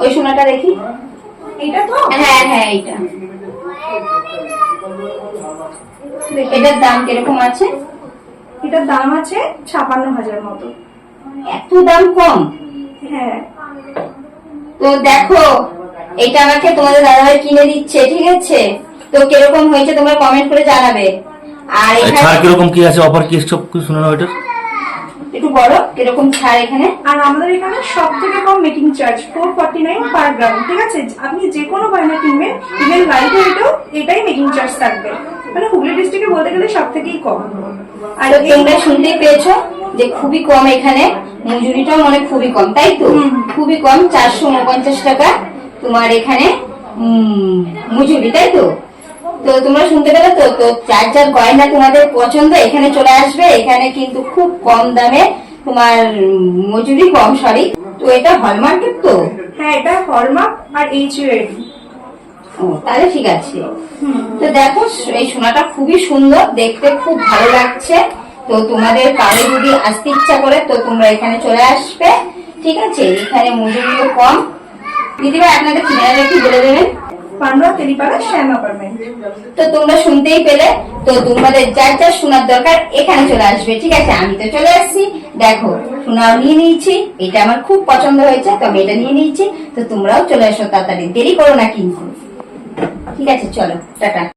ওই সোনাটা দেখি। এটা তো? হ্যাঁ হ্যাঁ এইটা। এটার দাম কীরকম আছে? এটার দাম আছে ছাপান্ন হাজার মতো। এত দাম কম? হ্যাঁ। তো দেখো এটা আমাকে তোমাদের দাদাভাই কিনে দিচ্ছে ঠিক আছে? তো কীরকম হয়েছে তোমরা কমেন্ট করে জানাবে। আর এখানে কীরকম কি আছে? অফার কি সব কিছু শুনে নাও এটার একটু বড় এরকম ছাড় এখানে। আর আমাদের এখানে সব থেকে কম making charge four forty nine per gram ঠিক আছে? আপনি যে কোনো গয়না কিনবেন ইভেন লাইট ওয়েটও এটাই মেকিং চার্জ থাকবে। মানে হুগলি ডিস্ট্রিক্টে বলতে গেলে সব থেকেই কম। আর তোমরা শুনতেই পেয়েছ যে খুবই কম এখানে মজুরিটাও মনে খুবই কম তাই তো? খুবই কম চারশো উনপঞ্চাশ টাকা তোমার এখানে মজুরি তাই তো? তো তোমরা শুনতে পেলে তো তো যার চার গয়না তোমাদের পছন্দ এখানে চলে আসবে। এখানে কিন্তু খুব কম দামে তোমার মজুরি কম সরি তো এটা হলমার্কেট তো? হ্যাঁ এটা হলমার্ক আর ইউএডি ও তাহলে ঠিক আছে। তো দেখো এই সোনাটা খুবই সুন্দর দেখতে খুব ভালো লাগছে। তো তোমাদের কারও যদি আসতে ইচ্ছা করে তো তোমরা এখানে চলে আসবে। ঠিক আছে এখানে মজুরিও কম। দিদিভাই আপনাদের ঠিকানাটা একটু বলে দেবেন। পান্ডুয়া তেলিপাড়া শ্যাম অ্যাপার্টমেন্ট তো তোমরা শুনতেই পেলে তো তোমাদের যার যার শোনার দরকার এখানে চলে আসবে। ঠিক আছে আমি তো চলে আসছি। দেখো সোনাও নিয়ে নিয়েছি। এটা আমার খুব পছন্দ হয়েছে তবে এটা নিয়ে নিয়েছি। তো তোমরাও চলে আসো তাড়াতাড়ি। দেরি করো না কিন্তু। ঠিক আছে চলো টাটা।